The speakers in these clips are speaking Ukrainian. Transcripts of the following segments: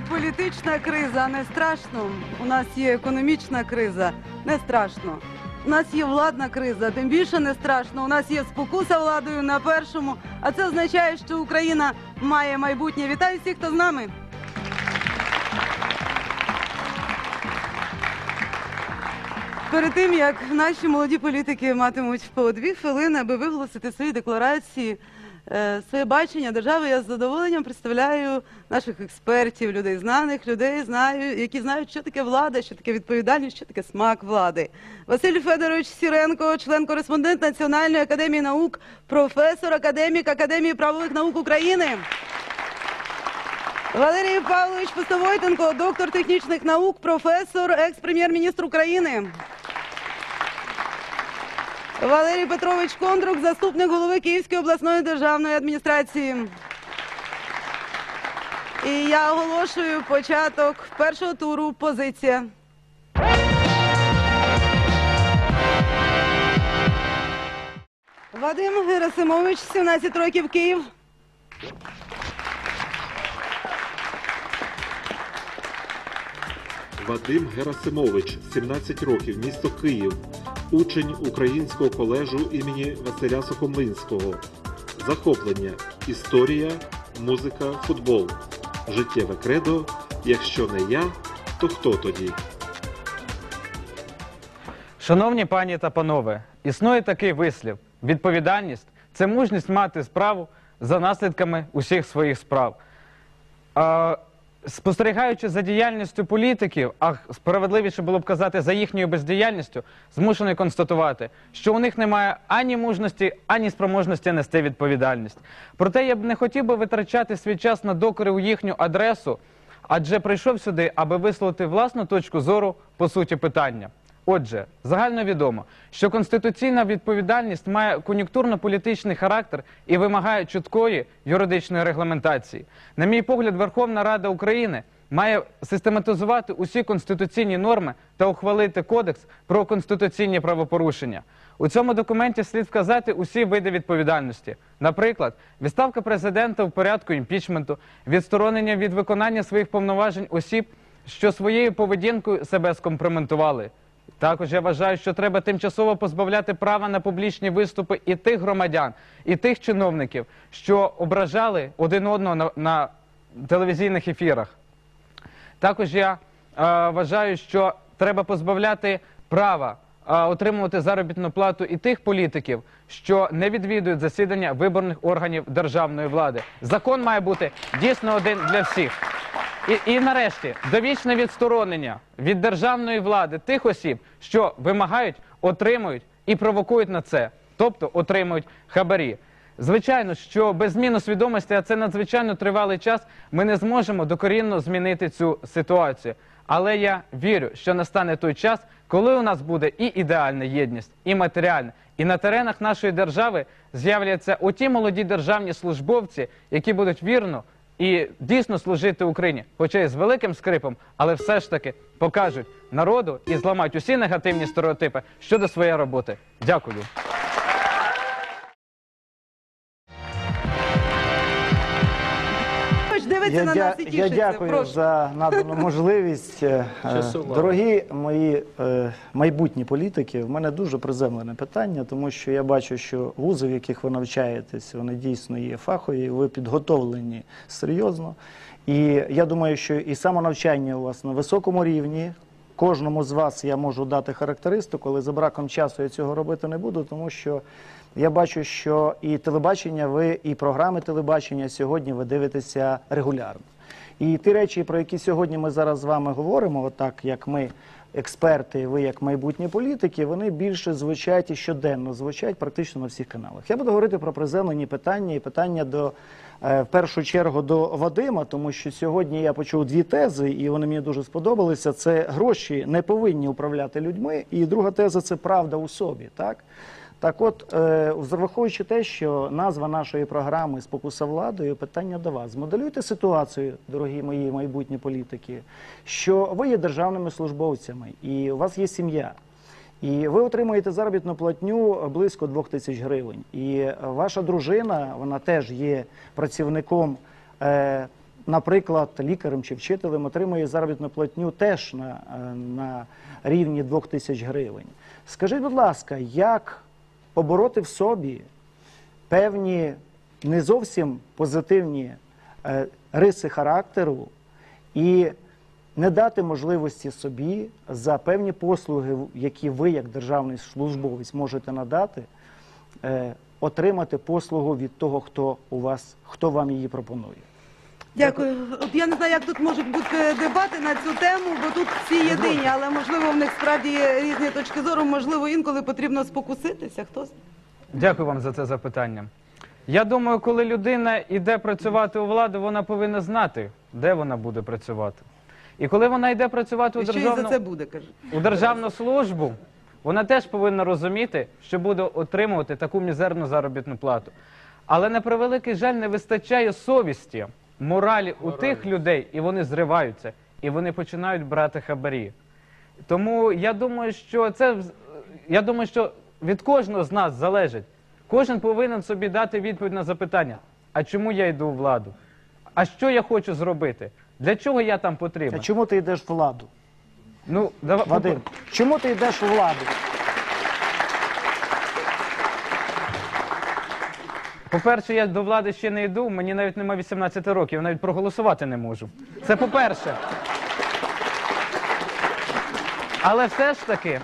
політична криза, не страшно. У нас є економічна криза, не страшно. У нас є владна криза, тим більше не страшно. У нас є спокуса владою на першому, а це означає, що Україна має майбутнє. Вітаю всіх, хто з нами. Перед тим як наші молоді політики матимуть по дві хвилини, аби виголосити свої декларації, своє бачення держави, я з задоволенням представляю наших експертів, людей знаних, людей знаю, які знають, що таке влада, що таке відповідальність, що таке смак влади. Василь Федорович Сіренко, член-кореспондент Національної академії наук, професор, академік Академії правових наук України. Валерій Павлович Пустовойтенко, доктор технічних наук, професор, екс-прем'єр-міністр України. Валерій Петрович Кондрук, заступник голови Київської обласної державної адміністрації. І я оголошую початок першого туру. Позиція. Вадим Герасимович, 17 років Київ. Вадим Герасимович, 17 років, місто Київ, учень Українського колежу імені Василя Сухомлинського. Захоплення історія, музика, футбол. Життєве кредо. Якщо не я, то хто тоді? Шановні пані та панове, існує такий вислів: відповідальність це мужність мати справу за наслідками усіх своїх справ. А, спостерігаючи за діяльністю політиків, а справедливіше було б казати за їхньою бездіяльністю, змушений констатувати, що у них немає ані мужності, ані спроможності нести відповідальність. Проте я б не хотів би витрачати свій час на докори у їхню адресу, адже прийшов сюди, аби висловити власну точку зору по суті питання. Отже, загально відомо, що конституційна відповідальність має кон'юнктурно-політичний характер і вимагає чіткої юридичної регламентації. На мій погляд, Верховна Рада України має систематизувати усі конституційні норми та ухвалити кодекс про конституційні правопорушення. У цьому документі слід вказати усі види відповідальності. Наприклад, відставка президента в порядку імпічменту, відсторонення від виконання своїх повноважень осіб, що своєю поведінкою себе скомпроментували. Також я вважаю, що треба тимчасово позбавляти права на публічні виступи і тих громадян, і тих чиновників, що ображали один одного на, на телевізійних ефірах. Також я е, вважаю, що треба позбавляти права е, отримувати заробітну плату і тих політиків, що не відвідують засідання виборних органів державної влади. Закон має бути дійсно один для всіх. І, і нарешті довічне відсторонення від державної влади тих осіб, що вимагають, отримують і провокують на це, тобто отримують хабарі. Звичайно, що без зміни свідомості, а це надзвичайно тривалий час, ми не зможемо докорінно змінити цю ситуацію. Але я вірю, що настане той час, коли у нас буде і ідеальна єдність, і матеріальна, і на теренах нашої держави з'являться оті молоді державні службовці, які будуть вірно і дійсно служити Україні, хоча й з великим скрипом, але все ж таки покажуть народу і зламають усі негативні стереотипи щодо своєї роботи. Дякую. Хоч дивиться Я, на дя- нас і я тішиться. дякую Прошу. за надану можливість. Е, Часу Дорогі мої е, майбутні політики, в мене дуже приземлене питання, тому що я бачу, що вузи, в яких ви навчаєтесь, вони дійсно є фахові, ви підготовлені серйозно. І я думаю, що і самонавчання у вас на високому рівні. Кожному з вас я можу дати характеристику, але за браком часу я цього робити не буду, тому що я бачу, що і телебачення, ви, і програми телебачення сьогодні ви дивитеся регулярно. І ті речі, про які сьогодні ми зараз з вами говоримо, отак як ми, експерти, ви як майбутні політики, вони більше звучать і щоденно звучать практично на всіх каналах. Я буду говорити про приземлені питання і питання до е, в першу чергу до Вадима, тому що сьогодні я почув дві тези, і вони мені дуже сподобалися. Це гроші не повинні управляти людьми. І друга теза це правда у собі. Так так, от, е, враховуючи те, що назва нашої програми Спокуса владою, питання до вас. Змоделюйте ситуацію, дорогі мої майбутні політики, що ви є державними службовцями і у вас є сім'я. І ви отримуєте заробітну платню близько 2 тисяч гривень. І ваша дружина, вона теж є працівником е, наприклад, лікарем чи вчителем отримує заробітну платню теж на, е, на рівні 2 тисяч гривень. Скажіть, будь ласка, як побороти в собі певні не зовсім позитивні е, риси характеру і не дати можливості собі за певні послуги, які ви, як державний службовець, можете надати, е, отримати послугу від того, хто у вас, хто вам її пропонує. Дякую. От я не знаю, як тут можуть бути дебати на цю тему, бо тут всі єдині, але можливо в них справді є різні точки зору, можливо, інколи потрібно спокуситися. Хто. Дякую вам за це запитання. Я думаю, коли людина йде працювати у владу, вона повинна знати, де вона буде працювати. І коли вона йде працювати у державну, за це буде, у державну службу, вона теж повинна розуміти, що буде отримувати таку мізерну заробітну плату. Але на превеликий жаль не вистачає совісті, моралі у тих людей, і вони зриваються, і вони починають брати хабарі. Тому я думаю, що це я думаю, що від кожного з нас залежить. Кожен повинен собі дати відповідь на запитання: а чому я йду у владу? А що я хочу зробити? Для чого я там А потрібен? чому ти йдеш в владу? Ну, дава- Вадим, чому ти йдеш у владу? По-перше, я до влади ще не йду, мені навіть нема 18 років, навіть проголосувати не можу. Це по-перше. Але все ж таки,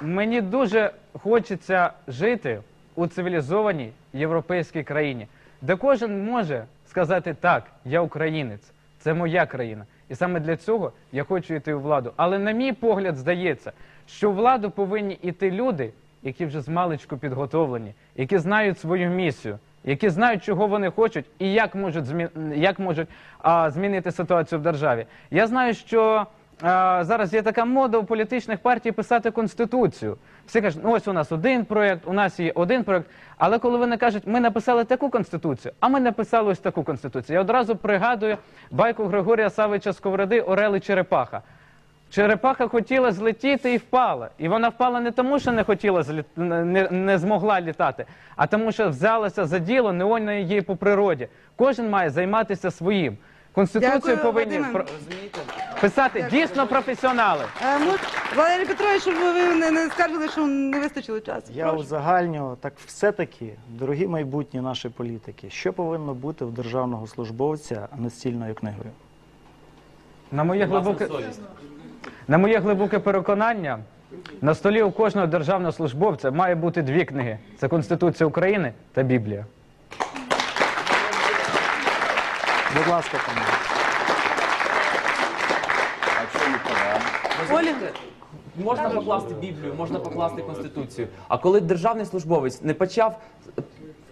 мені дуже хочеться жити у цивілізованій європейській країні, де кожен може сказати так, я українець, це моя країна. І саме для цього я хочу йти у владу. Але на мій погляд здається, що у владу повинні йти люди, які вже з маличку підготовлені, які знають свою місію, які знають, чого вони хочуть і як можуть, змі... як можуть а, змінити ситуацію в державі. Я знаю, що а, зараз є така мода у політичних партій писати конституцію. Всі кажуть, ну ось у нас один проєкт, у нас є один проєкт. Але коли вони кажуть, ми написали таку конституцію, а ми написали ось таку конституцію. Я одразу пригадую байку Григорія Савича Сковороди Орели Черепаха. Черепаха хотіла злетіти і впала. І вона впала не тому, що не хотіла не, не змогла літати, а тому, що взялася за діло, не її по природі. Кожен має займатися своїм. Конституцію Дякую, повинні Вадиме. про- писати дійсно професіонали. Е, ну, Валерій Петрович, щоб ви не, не скаржили, що не вистачило часу. Я Прошу. узагальнюю, так все-таки, дорогі майбутні наші політики, що повинно бути в державного службовця настільною книгою? На моє глибоке на моє глибоке переконання, на столі у кожного державного службовця має бути дві книги: це Конституція України та Біблія. Будь ласка, пане. Оля, Можна покласти Біблію, можна покласти Конституцію. А коли державний службовець не почав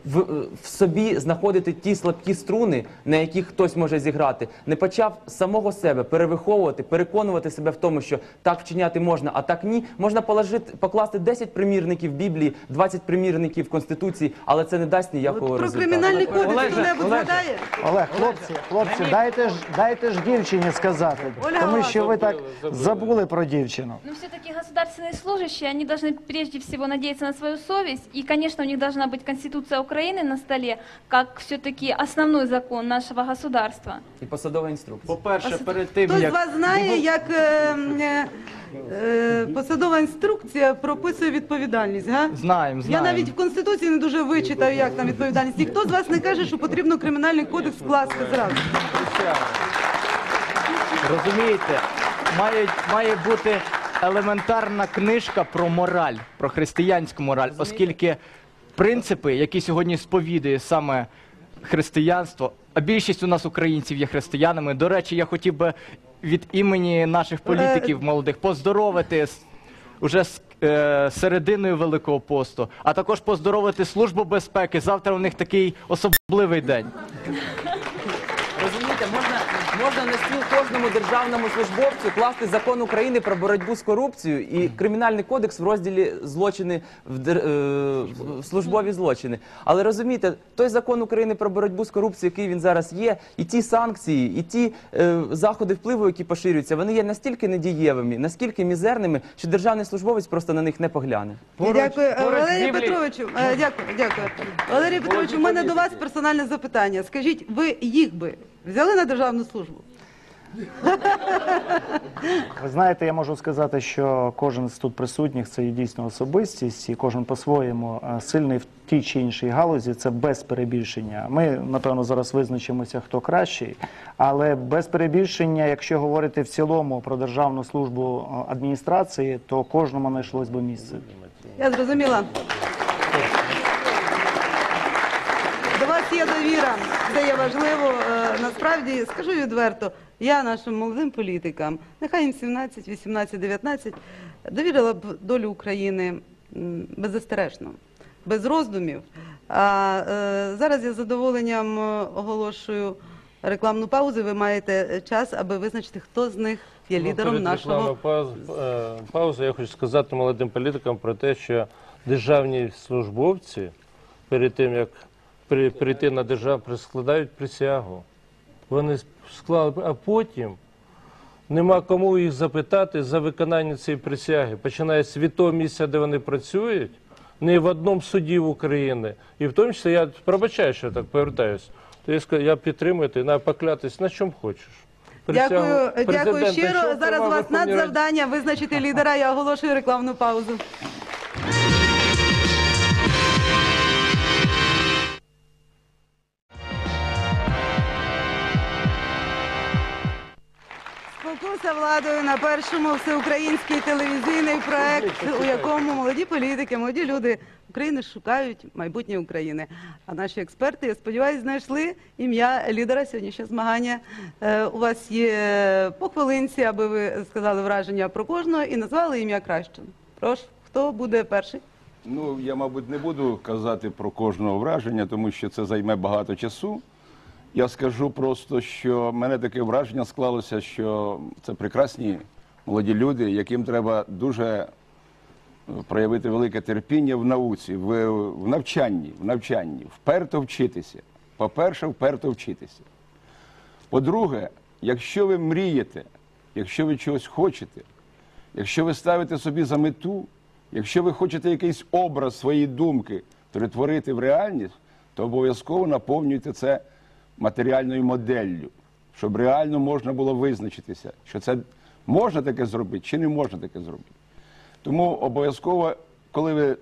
в, в собі знаходити ті слабкі струни, на яких хтось може зіграти, не почав самого себе перевиховувати, переконувати себе в тому, що так вчиняти можна, а так ні, можна положити, покласти 10 примірників Біблії, 20 примірників Конституції, але це не дасть ніякого от про результату. кримінальний кодекс Олеже, хто-небудь Олеже. згадає? Олег, хлопці, хлопці, дайте ж, дайте ж дівчині сказати, Оля, тому що ви так забули. забули про дівчину. Но все-таки государственные служащие, они должны прежде всего надеяться на свою совесть. И, конечно, у них должна быть Конституция Украины на столе, как все-таки основной закон нашего государства. І посадова інструкція. По-перше, перед тим Хтось з як вас знає, як е, е, е, посадова інструкція прописує відповідальність, га? знаємо, Я знаємо. навіть в Конституції не дуже вичитаю, як там відповідальність. Ніхто з вас не каже, що потрібно кримінальний кодекс вкласти зразу. розумієте, має, має бути елементарна книжка про мораль, про християнську мораль, оскільки принципи, які сьогодні сповідує саме християнство, а більшість у нас українців є християнами. До речі, я хотів би від імені наших політиків молодих поздоровити уже з е, серединою Великого посту, а також поздоровити Службу безпеки. Завтра у них такий особливий день. Розумієте, можна, можна на стіл кожному державному службовцю класти закон України про боротьбу з корупцією і кримінальний кодекс в розділі злочини в, дер- е, в службові злочини. Але розумієте, той закон України про боротьбу з корупцією, який він зараз є, і ті санкції, і ті е, заходи впливу, які поширюються, вони є настільки недієвими, наскільки мізерними, що державний службовець просто на них не погляне. Поруч- дякую, Біблією- Петровичу. е, Дякую, дякую. Валерій Петровичу, у мене до вас персональне запитання. Скажіть, ви їх би Взяли на державну службу. Ви знаєте, я можу сказати, що кожен з тут присутніх це є дійсно особистість, і кожен по-своєму е, сильний в тій чи іншій галузі. Це без перебільшення. Ми напевно зараз визначимося, хто кращий, але без перебільшення, якщо говорити в цілому про державну службу е, адміністрації, то кожному знайшлось би місце. Я зрозуміла. Вас є довіра, це є важливо. Е, Насправді, скажу відверто, я нашим молодим політикам, нехай їм 17, 18, 19, довірила б долю України беззастережно, без роздумів. А е, зараз я з задоволенням е, оголошую рекламну паузу. Ви маєте час, аби визначити, хто з них є Ну, лідером перед нашого. пауз- паузою я хочу сказати молодим політикам про те, що державні службовці перед тим, як при- прийти на державу, складають присягу. Вони склали, а потім нема кому їх запитати за виконання цієї присяги. Починається від того місця, де вони працюють, не в одному суді в Україні. І в тому числі я пробачаю, що я так повертаюся. То я, скажу, я підтримую, ти на поклятись на чому хочеш. Дякую, дякую щиро. Зараз у вас надзавдання визначити лідера. Я оголошую рекламну паузу. Спокуса владою на першому всеукраїнський телевізійний проект, у якому молоді політики, молоді люди України шукають майбутнє України. А наші експерти, я сподіваюся, знайшли ім'я лідера сьогоднішнього змагання. Е, У вас є по хвилинці, аби ви сказали враження про кожного і назвали ім'я кращим. Прошу, хто буде перший? Ну, я, мабуть, не буду казати про кожного враження, тому що це займе багато часу. Я скажу просто, що в мене таке враження склалося, що це прекрасні молоді люди, яким треба дуже е, проявити велике терпіння в науці, в, в навчанні, в навчанні, вперто вчитися. По-перше, вперто вчитися. По-друге, якщо ви мрієте, якщо ви чогось хочете, якщо ви ставите собі за мету, якщо ви хочете якийсь образ своєї думки перетворити в реальність, то обов'язково наповнюйте це матеріальною моделлю, щоб реально можна було визначитися, що це можна таке зробити чи не можна таке зробити. Тому обов'язково, коли ви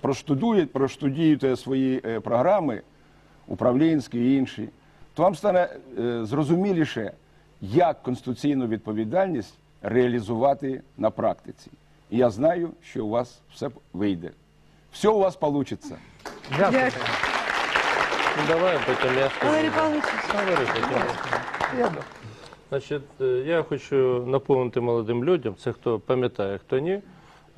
проштудуєте, проштудієте свої е, програми, управлінські і інші, то вам стане е, зрозуміліше, як конституційну відповідальність реалізувати на практиці. І я знаю, що у вас все вийде. Все у вас вийде. Дякую. Ну, давай, потім я скажу. Валерій Павлович. Говори, потім. Значить, е, я хочу напомнити молодим людям, це хто пам'ятає, хто ні,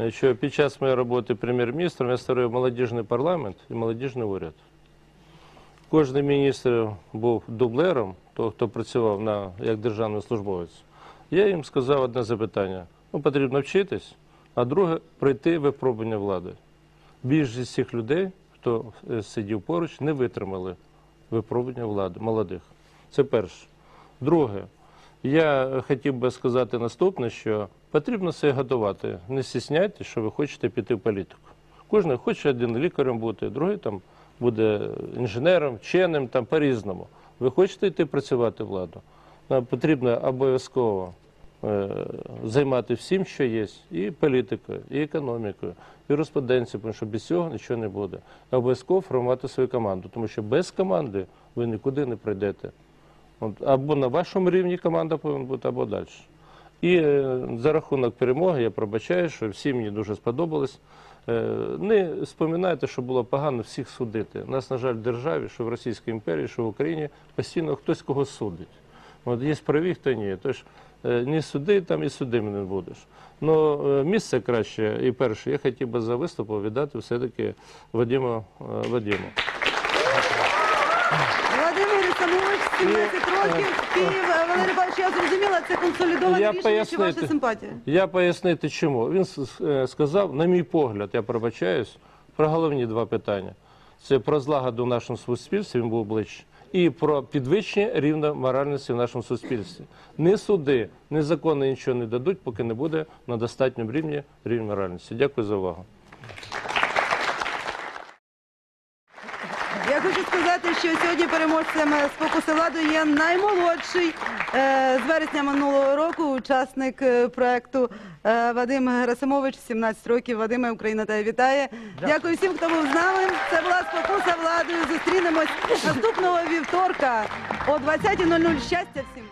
що під час моєї роботи прем'єр-міністром я створив молодіжний парламент і молодіжний уряд. Кожний міністр був дублером, того, хто працював на, як державний службовець. Я їм сказав одне запитання: ну, потрібно вчитись, а друге пройти випробування влади. Більшість цих людей, хто е, сидів поруч, не витримали випробування влади молодих. Це перше. Друге, я хотів би сказати наступне, що потрібно себе готувати. Не стісняйтесь, що ви хочете піти в політику. Кожен хоче один лікарем бути, другий там буде інженером, вченим, там по-різному. Ви хочете йти працювати владу? Нам потрібно обов'язково займати всім, що є, і політикою, і економікою, і юриспруденцією, тому що без цього нічого не буде. Обов'язково формувати свою команду, тому що без команди ви нікуди не прийдете. От, або на вашому рівні команда повинна бути, або далі. І е, за рахунок перемоги я пробачаю, що всі мені дуже сподобалось. Е, не споминайте, що було погано всіх судити. У нас, на жаль, в державі, що в Російській імперії, що в Україні, постійно хтось когось судить. От є праві, хто ні. Тож е, ні суди там і судим не будеш. Ну, е, місце краще і перше, я хотів би за виступу віддати все-таки Вадиму е, Вадиму. Володимир Ісанович, 17 років, Київ. Валерій Павлович, я зрозуміла, це консолідоване рішення чи ваша симпатія? Я пояснити чому. Він сказав, на мій погляд, я пробачаюсь, про головні два питання. Це про злагоду в нашому суспільстві, він був ближче, і про підвищення рівня моральності в нашому суспільстві. Ні суди, ні закони нічого не дадуть, поки не буде на достатньому рівні рівня моральності. Дякую за увагу. Я хочу сказати. сказати, що сьогодні переможцем спокуси владу є наймолодший е, з вересня минулого року учасник е, проекту е, Вадим Герасимович, 17 років. Вадиме, Україна тебе вітає. Дякую всім, хто був з нами. Це була спокуса владою. Зустрінемось наступного вівторка о 20.00. Щастя всім!